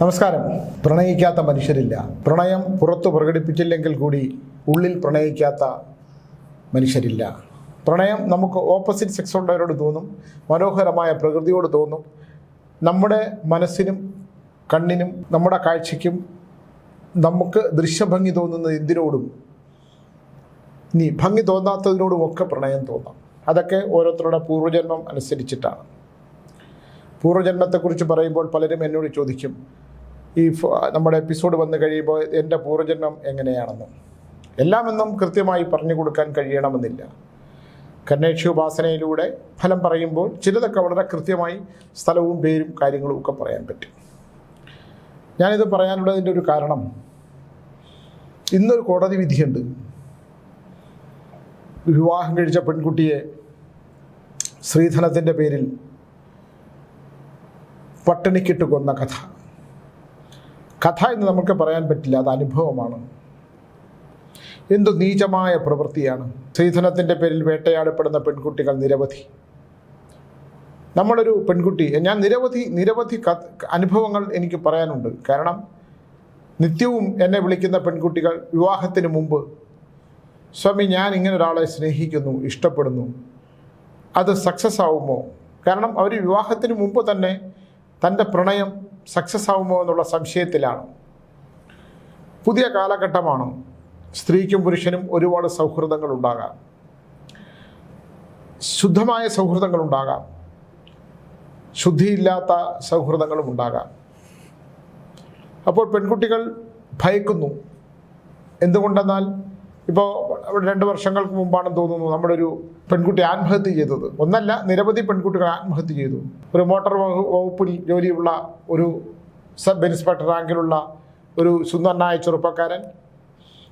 നമസ്കാരം. പ്രണയിക്കാത്ത മനുഷ്യരില്ല. പ്രണയം പുറത്തു പ്രകടിപ്പിച്ചില്ലെങ്കിൽ കൂടി ഉള്ളിൽ പ്രണയിക്കാത്ത മനുഷ്യരില്ല. പ്രണയം നമുക്ക് ഓപ്പോസിറ്റ് സെക്സ് ഉള്ളവരോട് തോന്നും മനോഹരമായ പ്രകൃതിയോട് തോന്നും. നമ്മുടെ മനസ്സിനും കണ്ണിനും നമ്മുടെ കാഴ്ചയ്ക്കും നമുക്ക് ദൃശ്യഭംഗി തോന്നുന്ന എന്തിനോടും? ഇനി ഭംഗി തോന്നാത്തതിനോടും ഒക്കെ പ്രണയം തോന്നാം. അതൊക്കെ ഓരോരുത്തരുടെ പൂർവജന്മം അനുസരിച്ചിട്ടാണ്. പൂർവജന്മത്തെക്കുറിച്ച് പറയുമ്പോൾ പലരും എന്നോട് ചോദിക്കും ഈ നമ്മുടെ എപ്പിസോഡ് വന്നു കഴിയുമ്പോൾ എന്റെ പൂർവജന്മം എങ്ങനെയാണെന്ന്. എല്ലാമെന്നും കൃത്യമായി പറഞ്ഞു കൊടുക്കാൻ കഴിയണമെന്നില്ല. കന്നേക്ഷോപാസനയിലൂടെ ഫലം പറയുമ്പോൾ ചിലതൊക്കെ വളരെ കൃത്യമായി സ്ഥലവും പേരും കാര്യങ്ങളും ഒക്കെ പറയാൻ പറ്റും. ഞാനിത് പറയാനുള്ളതിന്റെ ഒരു കാരണം ഇന്നൊരു കോടതി വിധിയുണ്ട്. വിവാഹം കഴിച്ച പെൺകുട്ടിയെ സ്ത്രീധനത്തിന്റെ പേരിൽ പട്ടിണിക്കിട്ട് കൊന്ന കഥ. കഥ എന്ന് നമുക്ക് പറയാൻ പറ്റില്ല അത് അനുഭവമാണ്. എന്തു നീചമായ പ്രവൃത്തിയാണ്. സ്ത്രീധനത്തിന്റെ പേരിൽ വേട്ടയാടപ്പെടുന്ന പെൺകുട്ടികൾ നിരവധി. നമ്മളൊരു പെൺകുട്ടി ഞാൻ നിരവധി നിരവധി അനുഭവങ്ങൾ എനിക്ക് പറയാനുണ്ട്. കാരണം നിത്യവും എന്നെ വിളിക്കുന്ന പെൺകുട്ടികൾ വിവാഹത്തിന് മുമ്പ് സ്വാമി ഞാൻ ഇങ്ങനെ ഒരാളെ സ്നേഹിക്കുന്നു ഇഷ്ടപ്പെടുന്നു. അത് സക്സസ് ആവുമോ? കാരണം അവർ വിവാഹത്തിന് മുമ്പ് തന്നെ തന്റെ പ്രണയം സക്സസ് ആവുമോ എന്നുള്ള സംശയത്തിലാണ്. പുതിയ കാലഘട്ടമാണ്. സ്ത്രീക്കും പുരുഷനും ഒരുപാട് സൗഹൃദങ്ങൾ ഉണ്ടാകാം ശുദ്ധമായ സൗഹൃദങ്ങൾ ഉണ്ടാകാം ശുദ്ധിയില്ലാത്ത സൗഹൃദങ്ങളും ഉണ്ടാകാം അപ്പോൾ പെൺകുട്ടികൾ ഭയക്കുന്നു. എന്തുകൊണ്ടെന്നാൽ ഇപ്പോൾ രണ്ട് വർഷങ്ങൾക്ക് മുമ്പാണെന്ന് തോന്നുന്നു നമ്മുടെ ഒരു പെൺകുട്ടി ആത്മഹത്യ ചെയ്തത്. ഒന്നല്ല നിരവധി പെൺകുട്ടികൾ ആത്മഹത്യ ചെയ്തു. ഒരു മോട്ടോർ വകുപ്പിൽ ജോലിയുള്ള ഒരു സബ് ഇൻസ്പെക്ടർ റാങ്കിലുള്ള ഒരു സുന്ദരനായ ചെറുപ്പക്കാരൻ.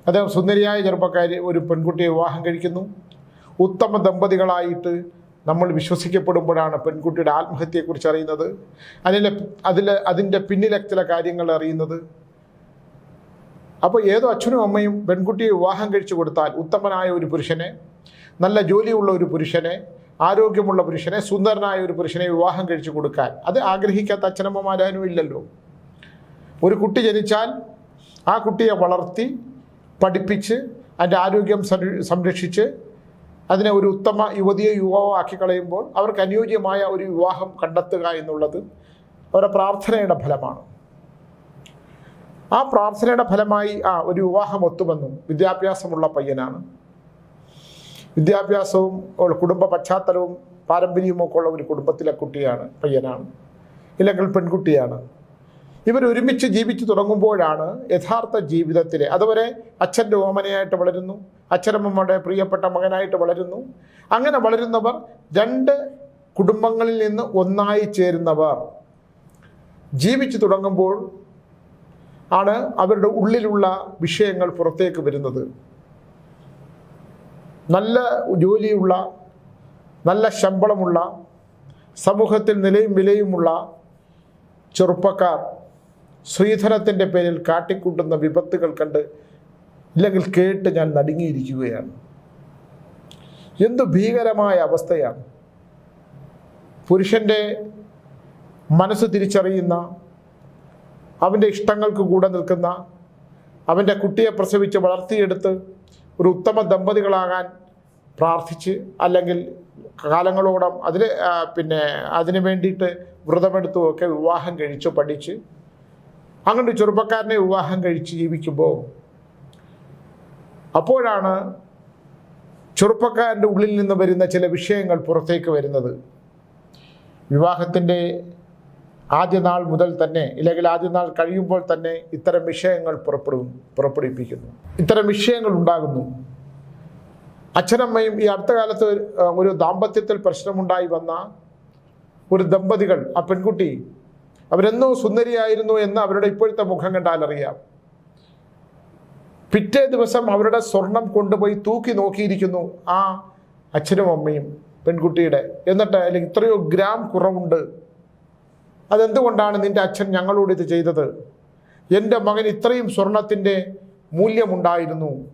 അദ്ദേഹം സുന്ദരിയായ ചെറുപ്പക്കാരി ഒരു പെൺകുട്ടിയെ വിവാഹം കഴിക്കുന്നു. ഉത്തമ ദമ്പതികളായിട്ട് നമ്മൾ വിശ്വസിക്കപ്പെടുമ്പോഴാണ് പെൺകുട്ടിയുടെ ആത്മഹത്യയെക്കുറിച്ച് അറിയുന്നത്. അതിലെ അതിൽ അതിന്റെ പിന്നിലെ ചില കാര്യങ്ങൾ അറിയുന്നത്. അപ്പോൾ ഏതോ അച്ഛനും അമ്മയും പെൺകുട്ടിയെ വിവാഹം കഴിച്ചു കൊടുത്താൽ ഉത്തമനായ ഒരു പുരുഷനെ നല്ല ജോലിയുള്ള ഒരു പുരുഷനെ ആരോഗ്യമുള്ള പുരുഷനെ സുന്ദരനായ ഒരു പുരുഷനെ വിവാഹം കഴിച്ചു കൊടുക്കാൻ. അത് ആഗ്രഹിക്കാത്ത അച്ഛനമ്മമാരാനും ഇല്ലല്ലോ. ഒരു കുട്ടി ജനിച്ചാൽ ആ കുട്ടിയെ വളർത്തി പഠിപ്പിച്ച് അതിന്റെ ആരോഗ്യം സംരക്ഷിച്ച് അതിനെ ഒരു ഉത്തമ യുവതിയെ യുവാവോ ആക്കി കളയുമ്പോൾ അവർക്ക് അനുയോജ്യമായ ഒരു വിവാഹം കണ്ടെത്തുക എന്നുള്ളത് അവരുടെ പ്രാർത്ഥനയുടെ ഫലമാണ്. ആ പ്രാർത്ഥനയുടെ ഫലമായി ആ ഒരു വിവാഹം ഒത്തുമെന്നും വിദ്യാഭ്യാസമുള്ള പയ്യനാണ്. വിദ്യാഭ്യാസവും കുടുംബ പശ്ചാത്തലവും പാരമ്പര്യവും ഒക്കെ ഉള്ള ഒരു കുടുംബത്തിലെ കുട്ടിയാണ് പയ്യനാണ്. ഇല്ലെങ്കിൽ പെൺകുട്ടിയാണ്. ഇവർ ഒരുമിച്ച് ജീവിച്ചു തുടങ്ങുമ്പോഴാണ് യഥാർത്ഥ ജീവിതത്തിലെ അതുവരെ അച്ഛന്റെ ഓമനയായിട്ട് വളരുന്നു അച്ഛനമ്മയുടെ പ്രിയപ്പെട്ട മകനായിട്ട് വളരുന്നു. അങ്ങനെ വളരുന്നവർ രണ്ട് കുടുംബങ്ങളിൽ നിന്ന് ഒന്നായി ചേരുന്നവർ. ജീവിച്ചു തുടങ്ങുമ്പോൾ ആണ് അവരുടെ ഉള്ളിലുള്ള വിഷയങ്ങൾ പുറത്തേക്ക് വരുന്നത്. നല്ല ജോലിയുള്ള നല്ല ശമ്പളമുള്ള സമൂഹത്തിൽ നിലയും വിലയുമുള്ള ചെറുപ്പക്കാർ ശ്രീധനത്തിന്റെ പേരിൽ കാട്ടിക്കൂട്ടുന്ന വിപത്തുകൾ കണ്ട് ഇല്ലെങ്കിൽ കേട്ട് ഞാൻ നടുങ്ങിയിരിക്കുകയാണ്. എന്തു ഭീകരമായ അവസ്ഥയാണ്. പുരുഷന്റെ മനസ്സ് തിരിച്ചറിയുന്ന അവന്റെ ഇഷ്ടങ്ങൾക്ക് കൂടെ നിൽക്കുന്ന അവന്റെ കുട്ടിയെ പ്രസവിച്ച് വളർത്തിയെടുത്ത് ഒരു ഉത്തമ ദമ്പതികളാകാൻ പ്രാർത്ഥിച്ച് അല്ലെങ്കിൽ കാലങ്ങളോടം അതിൽ പിന്നെ അതിനു വേണ്ടിയിട്ട് വ്രതമെടുത്തും ഒക്കെ വിവാഹം കഴിച്ചു പഠിച്ച് അങ്ങനെ ചെറുപ്പക്കാരനെ വിവാഹം കഴിച്ച് ജീവിക്കുമ്പോൾ അപ്പോഴാണ് ചെറുപ്പക്കാരന്റെ ഉള്ളിൽ നിന്ന് വരുന്ന ചില വിഷയങ്ങൾ പുറത്തേക്ക് വരുന്നത്. വിവാഹത്തിന്റെ ആദ്യ നാൾ മുതൽ തന്നെ ഇല്ലെങ്കിൽ ആദ്യ നാൾ കഴിയുമ്പോൾ തന്നെ ഇത്തരം വിഷയങ്ങൾ പുറപ്പെടും പുറപ്പെടുവിപ്പിക്കുന്നു. ഇത്തരം വിഷയങ്ങൾ ഉണ്ടാകുന്നു. അച്ഛനമ്മയും ഈ അടുത്ത കാലത്ത് ഒരു ദാമ്പത്യത്തിൽ പ്രശ്നമുണ്ടായി വന്ന ഒരു ദമ്പതികൾ ആ പെൺകുട്ടി അവരെന്നോ സുന്ദരിയായിരുന്നു എന്ന് അവരുടെ ഇപ്പോഴത്തെ മുഖം കണ്ടാൽ അറിയാം. പിറ്റേ ദിവസം അവരുടെ സ്വർണം കൊണ്ടുപോയി തൂക്കി നോക്കിയിരിക്കുന്നു ആ അച്ഛനും അമ്മയും പെൺകുട്ടിയുടെ. എന്നിട്ട് അല്ലെങ്കിൽ ഇത്രയോ ഗ്രാം കുറവുണ്ട്. അതെന്തുകൊണ്ടാണ് നിന്റെ അച്ഛൻ ഞങ്ങളോട് ഇത് ചെയ്തത്? എന്റെ മകൻ ഇത്രയും സ്വർണത്തിന്റെ മൂല്യമുണ്ടായിരുന്നു.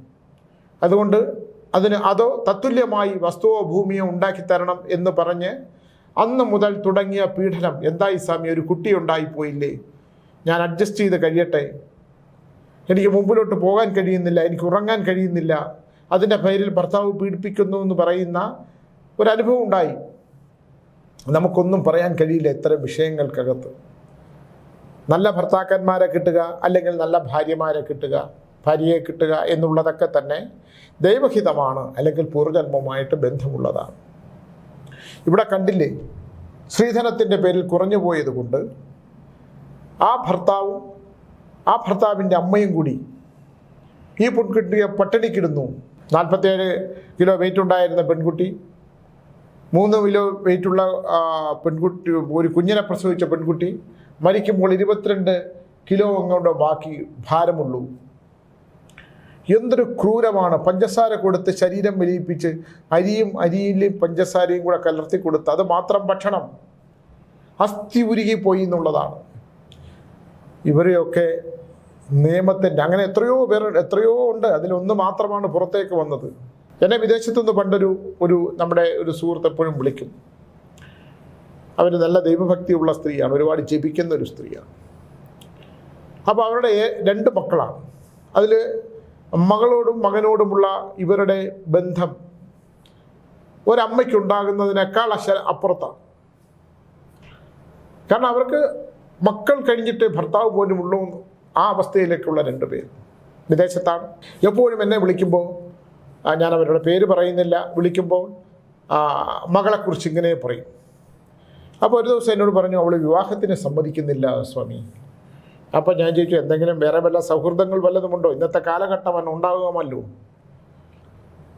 അതുകൊണ്ട് അതിന് അതോ തത്തുല്യമായി വസ്തുവോ ഭൂമിയോ ഉണ്ടാക്കി തരണം എന്ന് പറഞ്ഞ് അന്ന് മുതൽ തുടങ്ങിയ പീഡനം. എന്തായി സ്വാമി? ഒരു കുട്ടി ഉണ്ടായിപ്പോയില്ലേ? ഞാൻ അഡ്ജസ്റ്റ് ചെയ്ത് കഴിയട്ടെ? എനിക്ക് മുമ്പിലോട്ട് പോകാൻ കഴിയുന്നില്ല എനിക്ക് ഉറങ്ങാൻ കഴിയുന്നില്ല. അതിന്റെ പേരിൽ ഭർത്താവ് പീഡിപ്പിക്കുന്നു എന്ന് പറയുന്ന ഒരനുഭവം ഉണ്ടായി. നമുക്കൊന്നും പറയാൻ കഴിയില്ല ഇത്തരം വിഷയങ്ങൾക്കകത്ത്. നല്ല ഭർത്താക്കന്മാരെ കിട്ടുക അല്ലെങ്കിൽ നല്ല ഭാര്യമാരെ കിട്ടുക ഭാര്യയെ കിട്ടുക എന്നുള്ളതൊക്കെ തന്നെ ദൈവഹിതമാണ് അല്ലെങ്കിൽ പൂർവജന്മമായിട്ട് ബന്ധമുള്ളതാണ്. ഇവിടെ കണ്ടില്ലേ സ്ത്രീധനത്തിന്റെ പേരിൽ കുറഞ്ഞു പോയതുകൊണ്ട് ആ ഭർത്താവും ആ ഭർത്താവിന്റെ അമ്മയും കൂടി ഈ പെൺകുട്ടിയെ പട്ടിണിക്കിടുന്നു. നാൽപ്പത്തേഴ് കിലോ വെയിറ്റ് ഉണ്ടായിരുന്ന പെൺകുട്ടി മൂന്ന് കിലോ വെയിറ്റുള്ള പെൺകുട്ടി ഒരു കുഞ്ഞിനെ പ്രസവിച്ച പെൺകുട്ടി മരിക്കുമ്പോൾ ഇരുപത്തിരണ്ട് കിലോ അങ്ങോട്ട് ബാക്കി ഭാരമുള്ളൂ. എന്തൊരു ക്രൂരമാണ്. പഞ്ചസാര കൊടുത്ത് ശരീരം വലിയിപ്പിച്ച് അരിയും അരിയിലും പഞ്ചസാരയും കൂടെ കലർത്തി കൊടുത്ത് അത് മാത്രം ഭക്ഷണം. അസ്ഥി ഉരുകി പോയി എന്നുള്ളതാണ്. ഇവരെയൊക്കെ നിയമത്തിന്റെ അങ്ങനെ എത്രയോ പേർ എത്രയോ ഉണ്ട്. അതിലൊന്ന് മാത്രമാണ് പുറത്തേക്ക് വന്നത്. എന്നെ വിദേശത്തുനിന്ന് പണ്ടൊരു ഒരു നമ്മുടെ ഒരു സുഹൃത്ത് എപ്പോഴും വിളിക്കും. അവർ നല്ല ദൈവഭക്തിയുള്ള സ്ത്രീയാണ് ഒരുപാട് ജപിക്കുന്ന ഒരു സ്ത്രീയാണ്. അപ്പോൾ അവരുടെ രണ്ട് മക്കളാണ്. അതിൽ മകളോടും മകനോടുമുള്ള ഇവരുടെ ബന്ധം ഒരമ്മയ്ക്കുണ്ടാകുന്നതിനേക്കാൾ അശ അപ്പുറത്താണ്. കാരണം അവർക്ക് മക്കൾ കഴിഞ്ഞിട്ട് ഭർത്താവ് പോലും ഉള്ളൂ ആ അവസ്ഥയിലേക്കുള്ള രണ്ട് പേര് വിദേശത്താണ്. എപ്പോഴും എന്നെ വിളിക്കുമ്പോൾ ഞാൻ അവരുടെ പേര് പറയുന്നില്ല. വിളിക്കുമ്പോൾ മകളെക്കുറിച്ച് ഇങ്ങനെ പറയും. അപ്പോൾ ഒരു ദിവസം എന്നോട് പറഞ്ഞു അവൾ വിവാഹത്തിന് സമ്മതിക്കുന്നില്ല സ്വാമി. അപ്പോൾ ഞാൻ ചോദിച്ചു എന്തെങ്കിലും വേറെ വല്ല സൗഹൃദങ്ങൾ വല്ലതുമുണ്ടോ? ഇന്നത്തെ കാലഘട്ടം ഉണ്ടാകുമല്ലോ?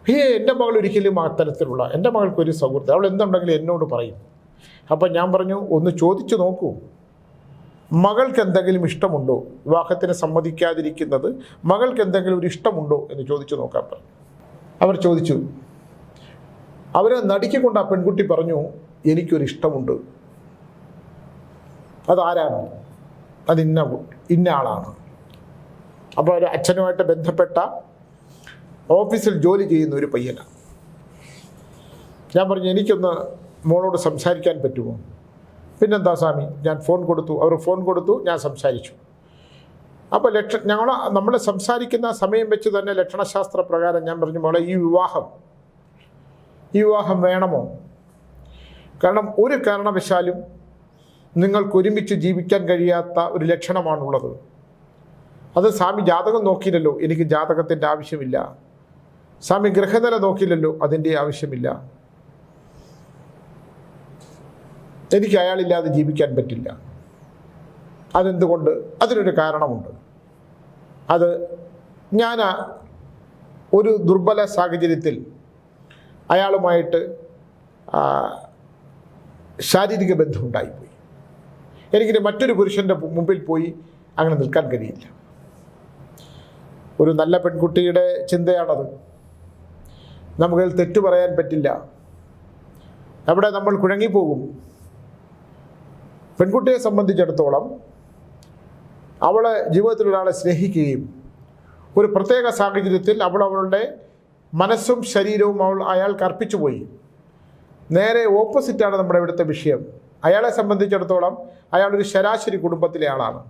ഹേ എന്റെ മകൾ ഒരിക്കലും അത്തരത്തിലുള്ള എന്റെ മകൾക്കൊരു സൗഹൃദം അവൾ എന്തുണ്ടെങ്കിലും എന്നോട് പറയും. അപ്പം ഞാൻ പറഞ്ഞു ഒന്ന് ചോദിച്ചു നോക്കൂ. മകൾക്ക് എന്തെങ്കിലും ഇഷ്ടമുണ്ടോ? വിവാഹത്തിന് സമ്മതിക്കാതിരിക്കുന്നത് മകൾക്ക് എന്തെങ്കിലും ഒരു ഇഷ്ടമുണ്ടോ? എന്ന് ചോദിച്ചു നോക്കാൻ പറഞ്ഞു. അവർ ചോദിച്ചു അവർ നടിക്കൊണ്ട് ആ പെൺകുട്ടി പറഞ്ഞു എനിക്കൊരു ഇഷ്ടമുണ്ട് അതാരാണ്? അത് ഇന്ന ഇന്ന ആളാണ്. അപ്പോൾ ഒരു അച്ഛനുമായിട്ട് ബന്ധപ്പെട്ട ഓഫീസിൽ ജോലി ചെയ്യുന്ന ഒരു പയ്യനാണ് ഞാൻ പറഞ്ഞു എനിക്കൊന്ന് മോളോട് സംസാരിക്കാൻ പറ്റുമോ? പിന്നെന്താ സ്വാമി? ഞാൻ ഫോൺ കൊടുത്തു. അവർ ഫോൺ കൊടുത്തു ഞാൻ സംസാരിച്ചു. അപ്പോൾ ലക്ഷ ഞങ്ങൾ നമ്മൾ സംസാരിക്കുന്ന സമയം വെച്ച് തന്നെ ലക്ഷണശാസ്ത്ര പ്രകാരം ഞാൻ പറഞ്ഞു മോളെ ഈ വിവാഹം ഈ വിവാഹം വേണമോ? കാരണം ഒരു കാരണവശാലും നിങ്ങൾക്ക് ഒരുമിച്ച് ജീവിക്കാൻ കഴിയാത്ത ഒരു ലക്ഷണമാണുള്ളത്. അത് സ്വാമി ജാതകം നോക്കിയില്ലല്ലോ എനിക്ക് ജാതകത്തിന്റെ ആവശ്യമില്ല. സ്വാമി ഗ്രഹനില നോക്കിയില്ലല്ലോ അതിന്റെ ആവശ്യമില്ല. എനിക്ക് അയാളില്ലാതെ ജീവിക്കാൻ പറ്റില്ല. അതെന്തുകൊണ്ട്? അതിനൊരു കാരണമുണ്ട്. അത് ഞാൻ ഒരു ദുർബല സാഹചര്യത്തിൽ അയാളുമായിട്ട് ശാരീരിക ബന്ധമുണ്ടായിപ്പോയി. എനിക്ക് മറ്റൊരു പുരുഷന്റെ മുമ്പിൽ പോയി അങ്ങനെ നിൽക്കാൻ കഴിയില്ല. ഒരു നല്ല പെൺകുട്ടിയുടെ ചിന്തയാണത്. നമുക്കതിൽ തെറ്റു പറയാൻ പറ്റില്ല. അവിടെ നമ്മൾ കുഴങ്ങിപ്പോകും. പെൺകുട്ടിയെ സംബന്ധിച്ചിടത്തോളം അവൾ ജീവിതത്തിൽ ഒരാളെ സ്നേഹിക്കുകയും ഒരു പ്രത്യേക സാഹചര്യത്തിൽ അവൾ അവളുടെ മനസ്സും ശരീരവും അവൾ അയാൾക്ക് അർപ്പിച്ചു പോയി. നേരെ ഓപ്പോസിറ്റാണ് നമ്മുടെ ഇവിടുത്തെ വിഷയം. അയാളെ സംബന്ധിച്ചിടത്തോളം അയാളൊരു ശരാശരി കുടുംബത്തിലെ ആളാണ്.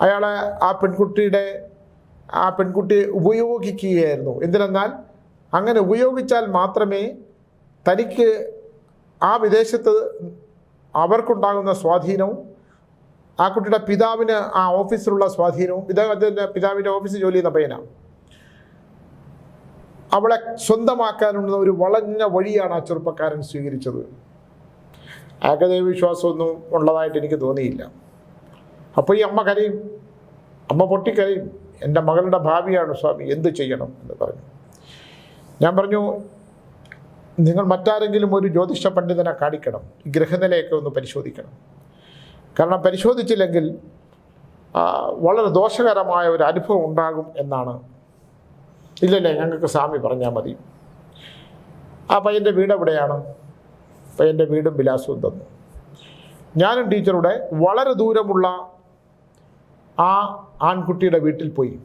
അയാളെ ആ പെൺകുട്ടിയുടെ ആ പെൺകുട്ടിയെ ഉപയോഗിക്കുകയായിരുന്നു. എന്തിനെന്നാൽ അങ്ങനെ ഉപയോഗിച്ചാൽ മാത്രമേ തനിക്ക് ആ വിദേശത്ത് അവർക്കുണ്ടാകുന്ന സ്വാധീനവും ആ കുട്ടിയുടെ പിതാവിന് ആ ഓഫീസിലുള്ള സ്വാധീനവും ഇദ്ദേഹത്തിന്റെ പിതാവിന്റെ ഓഫീസിൽ ജോലി ചെയ്യുന്ന പയ്യനാണ് അവളെ സ്വന്തമാക്കാനുള്ള ഒരു വളഞ്ഞ വഴിയാണ് ആ ചെറുപ്പക്കാരൻ സ്വീകരിച്ചത്. ഏകദേവ വിശ്വാസമൊന്നും ഉള്ളതായിട്ട് എനിക്ക് തോന്നിയില്ല. അപ്പോൾ ഈ അമ്മ കരയും. അമ്മ പൊട്ടിക്കരയും. എന്റെ മകളുടെ ഭാവിയാണ് സ്വാമി എന്ത് ചെയ്യണം എന്ന് പറഞ്ഞു. ഞാൻ പറഞ്ഞു നിങ്ങൾ മറ്റാരെങ്കിലും ഒരു ജ്യോതിഷ പണ്ഡിതനെ കാണിക്കണം ഗ്രഹനിലയൊക്കെ ഒന്ന് പരിശോധിക്കണം. കാരണം പരിശോധിച്ചില്ലെങ്കിൽ വളരെ ദോഷകരമായ ഒരു അനുഭവം ഉണ്ടാകും എന്നാണ്. ഇല്ലല്ലേ ഞങ്ങൾക്ക് സ്വാമി പറഞ്ഞാൽ മതി. ആ പയ്യന്റെ വീട് എവിടെയാണ്? പയ്യന്റെ വീടും വിലാസവും തന്നു. ഞാനും ടീച്ചറുടെ വളരെ ദൂരമുള്ള ആ ആൺകുട്ടിയുടെ വീട്ടിൽ പോയി.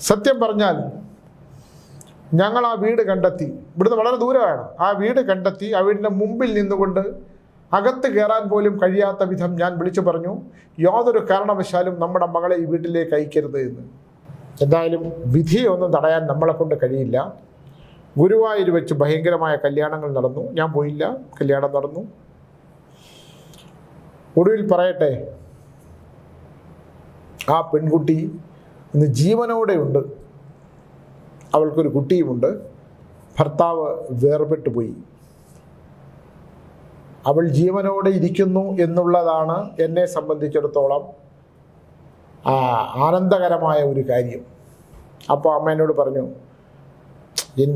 സത്യം പറഞ്ഞാൽ ഞങ്ങൾ ആ വീട് കണ്ടെത്തി. ഇവിടുന്ന് വളരെ ദൂരമാണ്. ആ വീട് കണ്ടെത്തി ആ വീടിന്റെ മുമ്പിൽ നിന്നുകൊണ്ട് അകത്ത് കയറാൻ പോലും കഴിയാത്ത വിധം ഞാൻ വിളിച്ചു പറഞ്ഞു യാതൊരു കാരണവശാലും നമ്മുടെ മകളെ ഈ വീട്ടിലേക്ക് അയക്കരുത് എന്ന്. എന്തായാലും വിധിയൊന്നും തടയാൻ നമ്മളെ കൊണ്ട് കഴിയില്ല. ഗുരുവായൂർ വെച്ച് ഭയങ്കരമായ കല്യാണങ്ങൾ നടന്നു. ഞാൻ പോയില്ല. കല്യാണം നടന്നു. ഒടുവിൽ പറയട്ടെ ആ പെൺകുട്ടി ഇന്ന് ജീവനോടെ ഉണ്ട്. അവൾക്കൊരു കുട്ടിയുമുണ്ട്. ഭർത്താവ് വേർപെട്ടു പോയി അവൾ ജീവനോടെ ഇരിക്കുന്നു എന്നുള്ളതാണ് എന്നെ സംബന്ധിച്ചിടത്തോളം ആനന്ദകരമായ ഒരു കാര്യം. അപ്പോൾ അമ്മ എന്നോട് പറഞ്ഞു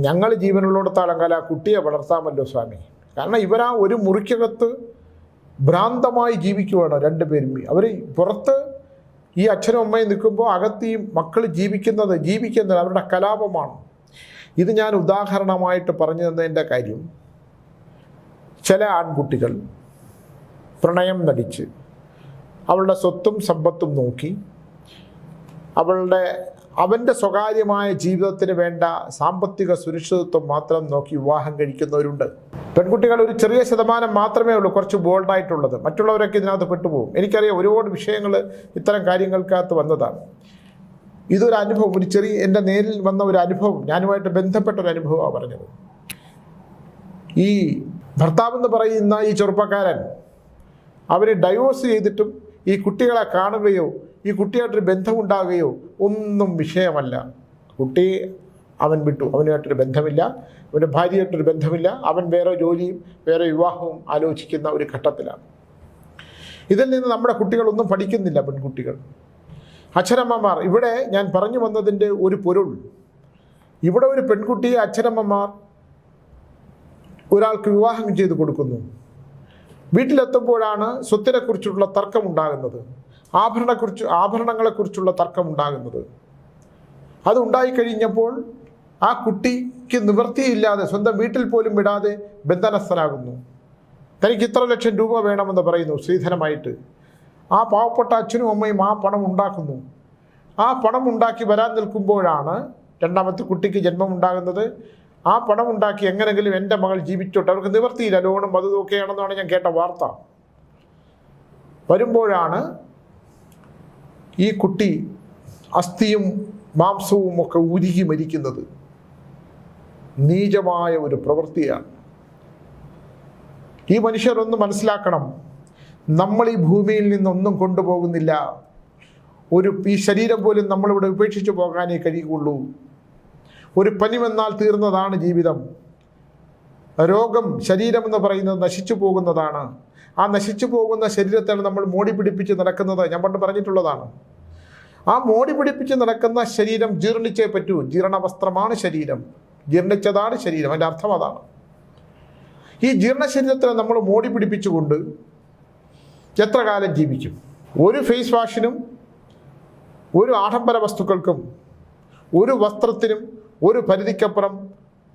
ഞങ്ങൾ ജീവനുള്ളിടത്തോളം കാലം കുട്ടിയെ വളർത്താമല്ലോ സ്വാമി. കാരണം ഇവരാ ഒരു മുറിക്കകത്ത് ഭ്രാന്തമായി ജീവിക്കുവാണ് രണ്ടുപേരും അവർ പുറത്ത് ഈ അച്ഛനും അമ്മയും നിൽക്കുമ്പോൾ അകത്ത് ഈ മക്കൾ ജീവിക്കുന്നത് ജീവിക്കുന്നത് അവരുടെ കലാപമാണ്. ഇത് ഞാൻ ഉദാഹരണമായിട്ട് പറഞ്ഞു തന്നതിന്റെ കാര്യം ചില ആൺകുട്ടികൾ പ്രണയം നടിച്ച് അവളുടെ സ്വത്തും സമ്പത്തും നോക്കി അവളുടെ അവന്റെ സ്വകാര്യമായ ജീവിതത്തിന് വേണ്ട സാമ്പത്തിക സുരക്ഷിതത്വം മാത്രം നോക്കി വിവാഹം കഴിക്കുന്നവരുണ്ട്. പെൺകുട്ടികൾ ഒരു ചെറിയ ശതമാനം മാത്രമേ ഉള്ളൂ കുറച്ച് ബോൾഡായിട്ടുള്ളത് മറ്റുള്ളവരൊക്കെ ഇതിനകത്ത് പെട്ടുപോകും. എനിക്കറിയാം ഒരുപാട് വിഷയങ്ങൾ ഇത്തരം കാര്യങ്ങൾക്കകത്ത് വന്നതാണ്. ഇതൊരു അനുഭവം ഒരു ചെറിയ എന്റെ നേരിൽ വന്ന ഒരു അനുഭവം ഞാനുമായിട്ട് ബന്ധപ്പെട്ട ഒരു അനുഭവമാണ് പറഞ്ഞത്. ഈ ഭർത്താവെന്ന് പറയുന്ന ഈ ചെറുപ്പക്കാരൻ അവരെ ഡൈവോഴ്സ് ചെയ്തിട്ടും ഈ കുട്ടികളെ കാണുകയോ ഈ കുട്ടിയായിട്ടൊരു ബന്ധമുണ്ടാകുകയോ ഒന്നും വിഷയമല്ല. കുട്ടി അവൻ വിട്ടു അവനുമായിട്ടൊരു ബന്ധമില്ല അവന്റെ ഭാര്യയായിട്ടൊരു ബന്ധമില്ല അവൻ വേറെ ജോലിയും വേറെ വിവാഹവും ആലോചിക്കുന്ന ഒരു ഘട്ടത്തിലാണ്. ഇതിൽ നിന്ന് നമ്മുടെ കുട്ടികളൊന്നും പഠിക്കുന്നില്ല പെൺകുട്ടികൾ. അച്ഛനമ്മമാർ ഇവിടെ ഞാൻ പറഞ്ഞു വന്നതിന്റെ ഒരു പൊരുൾ. ഇവിടെ ഒരു പെൺകുട്ടിയെ അച്ഛനമ്മമാർ ഒരാൾക്ക് വിവാഹം ചെയ്ത് കൊടുക്കുന്നു. വീട്ടിലെത്തുമ്പോഴാണ് സ്വത്തിനെക്കുറിച്ചുള്ള തർക്കമുണ്ടാകുന്നത്. ആഭരണക്കുറിച്ച് ആഭരണങ്ങളെക്കുറിച്ചുള്ള തർക്കമുണ്ടാകുന്നത്. അത് ഉണ്ടായിക്കഴിഞ്ഞപ്പോൾ ആ കുട്ടിക്ക് നിവൃത്തിയില്ലാതെ സ്വന്തം വീട്ടിൽ പോലും വിടാതെ ബന്ധനസ്ഥനാകുന്നു. തനിക്ക് ഇത്ര ലക്ഷം രൂപ വേണമെന്ന് പറയുന്നു ശ്രീധരമായിട്ട് ആ പാവപ്പെട്ട അച്ഛനും അമ്മയും ആ പണം ഉണ്ടാക്കുന്നു. ആ പണം ഉണ്ടാക്കി വരാൻ നിൽക്കുമ്പോഴാണ് രണ്ടാമത്തെ കുട്ടിക്ക് ജന്മം ഉണ്ടാകുന്നത് ആ പണം ഉണ്ടാക്കി എങ്ങനെങ്കിലും എന്റെ മകൾ ജീവിച്ചോട്ടെ. അവർക്ക് നിവർത്തിയില്ല. ലോണും അതും ഒക്കെയാണെന്നാണ് ഞാൻ കേട്ട വാർത്ത. വരുമ്പോഴാണ് ഈ കുട്ടി അസ്ഥിയും മാംസവും ഒക്കെ ഉരുകി മരിക്കുന്നത്. നീചമായ ഒരു പ്രവൃത്തിയാണ്. ഈ മനുഷ്യരൊന്ന് മനസ്സിലാക്കണം. നമ്മൾ ഈ ഭൂമിയിൽ നിന്നൊന്നും കൊണ്ടുപോകുന്നില്ല. ഒരു ഈ ശരീരം പോലും നമ്മളിവിടെ ഉപേക്ഷിച്ചു പോകാനേ കഴിയുള്ളൂ ഒരു പനി വന്നാൽ തീർന്നതാണ് ജീവിതം. രോഗം ശരീരം എന്ന് പറയുന്നത് നശിച്ചു പോകുന്നതാണ്. ആ നശിച്ചു പോകുന്ന ശരീരത്താണ് നമ്മൾ മോടി പിടിപ്പിച്ച് നടക്കുന്നത്. ഞാൻ പണ്ട് പറഞ്ഞിട്ടുള്ളതാണ്. ആ മോടി പിടിപ്പിച്ച് നടക്കുന്ന ശരീരം ജീർണിച്ചേ പറ്റൂ. ജീർണവസ്ത്രമാണ് ശരീരം. ജീർണിച്ചതാണ് ശരീരം. അതിന്റെ അർത്ഥം അതാണ്. ഈ ജീർണ ശരീരത്തിനെ നമ്മൾ മോടി പിടിപ്പിച്ചുകൊണ്ട് എത്ര കാലം ജീവിക്കും? ഒരു ഫേസ് വാഷിനും ഒരു ആഡംബര വസ്തുക്കൾക്കും ഒരു വസ്ത്രത്തിനും ഒരു പരിധിക്കപ്പുറം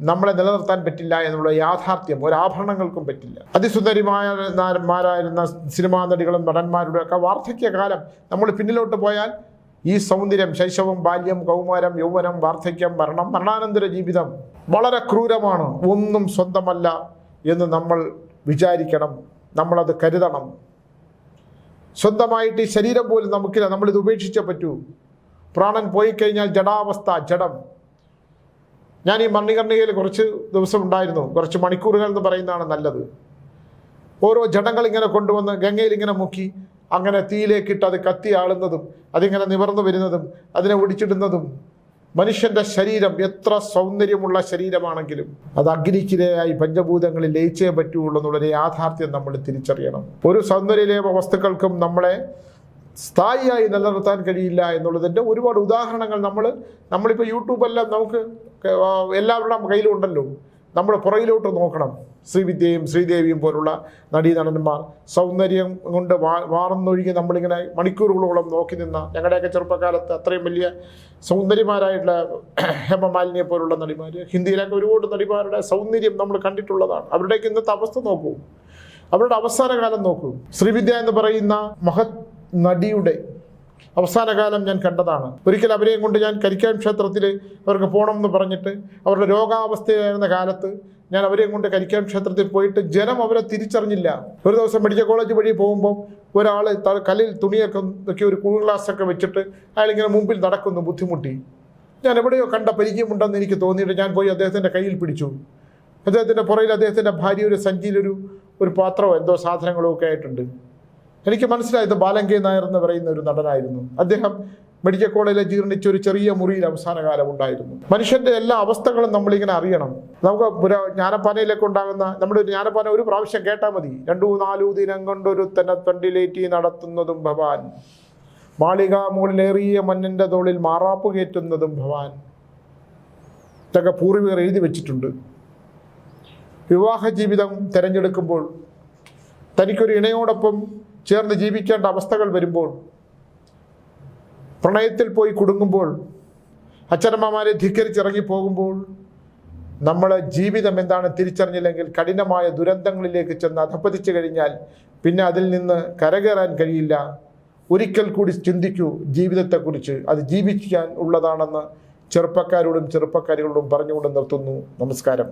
നമ്മളെ നിലനിർത്താൻ പറ്റില്ല എന്നുള്ള യാഥാർത്ഥ്യം ഒരാഭരണങ്ങൾക്കും പറ്റില്ല. അതിസുന്ദരിമാരായിരുന്ന സിനിമാ നടികളും നടന്മാരുടെ ഒക്കെ വാർദ്ധക്യകാലം നമ്മൾ പിന്നിലോട്ട് പോയാൽ ഈ സൗന്ദര്യം ശൈശവം ബാല്യം കൗമാരം യൗവനം വാർദ്ധക്യം മരണം മരണാനന്തര ജീവിതം വളരെ ക്രൂരമാണ്. ഒന്നും സ്വന്തമല്ല എന്ന് നമ്മൾ വിചാരിക്കണം. നമ്മളത് കരുതണം. സ്വന്തമായിട്ട് ഈ ശരീരം പോലും നമുക്കില്ല. നമ്മളിത് ഉപേക്ഷിച്ചേ പറ്റൂ. പ്രാണൻ പോയി കഴിഞ്ഞാൽ ജഡാവസ്ഥ ജഡം. ഞാൻ ഈ മണ്ണികർണികയിൽ കുറച്ച് ദിവസം ഉണ്ടായിരുന്നു കുറച്ച് മണിക്കൂറുകൾ എന്ന് പറയുന്നതാണ് നല്ലത്. ഓരോ ജടങ്ങൾ ഇങ്ങനെ കൊണ്ടുവന്ന് ഗംഗയിൽ ഇങ്ങനെ മുക്കി അങ്ങനെ തീയിലേക്കിട്ട് അത് കത്തി ആളുന്നതും അതിങ്ങനെ നിവർന്നു വരുന്നതും അതിനെ ഒടിച്ചിടുന്നതും മനുഷ്യന്റെ ശരീരം എത്ര സൗന്ദര്യമുള്ള ശരീരമാണെങ്കിലും അത് അഗ്നിക്കിരയായി പഞ്ചഭൂതങ്ങളിൽ ലയിച്ചേ പറ്റുള്ളൂ എന്നുള്ളൊരു യാഥാർത്ഥ്യം നമ്മൾ തിരിച്ചറിയണം. ഒരു സൗന്ദര്യലേപ വസ്തുക്കൾക്കും നമ്മളെ സ്ഥായിയായി നിലനിർത്താൻ കഴിയില്ല എന്നുള്ളതിന്റെ ഒരുപാട് ഉദാഹരണങ്ങൾ നമ്മൾ നമ്മളിപ്പോൾ യൂട്യൂബെല്ലാം നമുക്ക് എല്ലാവരുടെ കയ്യിലുണ്ടല്ലോ നമ്മൾ പുറകിലോട്ട് നോക്കണം. ശ്രീവിദ്യയും ശ്രീദേവിയും പോലുള്ള നടീനടന്മാർ. സൗന്ദര്യം കൊണ്ട് വാ വാർന്നൊഴുകി നമ്മളിങ്ങനെ മണിക്കൂറുകളോളം നോക്കി നിന്ന ഞങ്ങളുടെയൊക്കെ ചെറുപ്പക്കാലത്ത് അത്രയും വലിയ സൗന്ദര്യമാരായിട്ടുള്ള ഹേമമാലിനിയെ പോലുള്ള നടിമാർ ഹിന്ദിയിലൊക്കെ ഒരുപാട് നടിമാരുടെ സൗന്ദര്യം നമ്മൾ കണ്ടിട്ടുള്ളതാണ്. അവരുടെയൊക്കെ ഇന്നത്തെ അവസ്ഥ നോക്കൂ. അവരുടെ അവസാന കാലം നോക്കൂ. ശ്രീവിദ്യ എന്ന് പറയുന്ന മഹത് നടിയുടെ അവസാനകാലം ഞാൻ കണ്ടതാണ്. ഒരിക്കൽ അവരെയും കൊണ്ട് ഞാൻ കരിക്കാൻ ക്ഷേത്രത്തിൽ അവർക്ക് പോകണം എന്ന് പറഞ്ഞിട്ട് അവരുടെ രോഗാവസ്ഥയായിരുന്ന കാലത്ത് ഞാൻ അവരെയും കൊണ്ട് കരിക്കാൻ ക്ഷേത്രത്തിൽ പോയിട്ട് ജനം അവരെ തിരിച്ചറിഞ്ഞില്ല. ഒരു ദിവസം മെഡിക്കൽ കോളേജ് വഴി പോകുമ്പോൾ ഒരാൾ കല്ലിൽ തുണിയൊക്കെ ഒക്കെ ഒരു കൂൾ ഗ്ലാസ്സൊക്കെ വെച്ചിട്ട് അയാളിങ്ങനെ മുമ്പിൽ നടക്കുന്നു ബുദ്ധിമുട്ടി. ഞാൻ എവിടെയോ കണ്ട പരിചയമുണ്ടെന്ന് എനിക്ക് തോന്നിയിട്ട് ഞാൻ പോയി അദ്ദേഹത്തിന്റെ കയ്യിൽ പിടിച്ചു. അദ്ദേഹത്തിന്റെ പുറയിൽ അദ്ദേഹത്തിന്റെ ഭാര്യ ഒരു സഞ്ചിയിലൊരു ഒരു പാത്രമോ എന്തോ സാധനങ്ങളോ ഒക്കെ ആയിട്ടുണ്ട്. എനിക്ക് മനസ്സിലായത് ബാലങ്കെ നായർ എന്ന് പറയുന്ന ഒരു നടനായിരുന്നു. അദ്ദേഹം മെഡിക്കൽ കോളേജിലെ ജീർണിച്ച ഒരു ചെറിയ മുറിയിൽ അവസാന കാലം ഉണ്ടായിരുന്നു. മനുഷ്യന്റെ എല്ലാ അവസ്ഥകളും നമ്മളിങ്ങനെ അറിയണം. നമുക്ക് ഒരു ജ്ഞാനപ്പാനയിലൊക്കെ ഉണ്ടാകുന്ന നമ്മുടെ ഒരു ജ്ഞാനപ്പാന ഒരു പ്രാവശ്യം കേട്ടാൽ മതി. രണ്ടു നാലു ദിനം കൊണ്ടൊരു തന്നെ തൊണ്ടിലേറ്റി നടത്തുന്നതും ഭവാൻ. മാളിക മുകളിലേറിയ മണ്ണിന്റെ തോളിൽ മാറാപ്പ് കയറ്റുന്നതും ഭവാൻ. ഇതൊക്കെ പൂർവികർ എഴുതി വെച്ചിട്ടുണ്ട്. വിവാഹ ജീവിതം തിരഞ്ഞെടുക്കുമ്പോൾ തനിക്കൊരു ഇണയോടൊപ്പം ചേർന്ന് ജീവിക്കേണ്ട അവസ്ഥകൾ വരുമ്പോൾ പ്രണയത്തിൽ പോയി കുടുങ്ങുമ്പോൾ അച്ഛനമ്മമാരെ ധിക്കരിച്ചിറങ്ങി പോകുമ്പോൾ നമ്മളെ ജീവിതം എന്താണ് തിരിച്ചറിഞ്ഞില്ലെങ്കിൽ കഠിനമായ ദുരന്തങ്ങളിലേക്ക് ചെന്ന് അധപ്പതിച്ചു കഴിഞ്ഞാൽ പിന്നെ അതിൽ നിന്ന് കരകയറാൻ കഴിയില്ല. ഒരിക്കൽ കൂടി ചിന്തിക്കൂ ജീവിതത്തെക്കുറിച്ച്. അത് ജീവിക്കാൻ ഉള്ളതാണെന്ന് ചെറുപ്പക്കാരോടും ചെറുപ്പക്കാരികളോടും പറഞ്ഞുകൊണ്ട് നിർത്തുന്നു. നമസ്കാരം.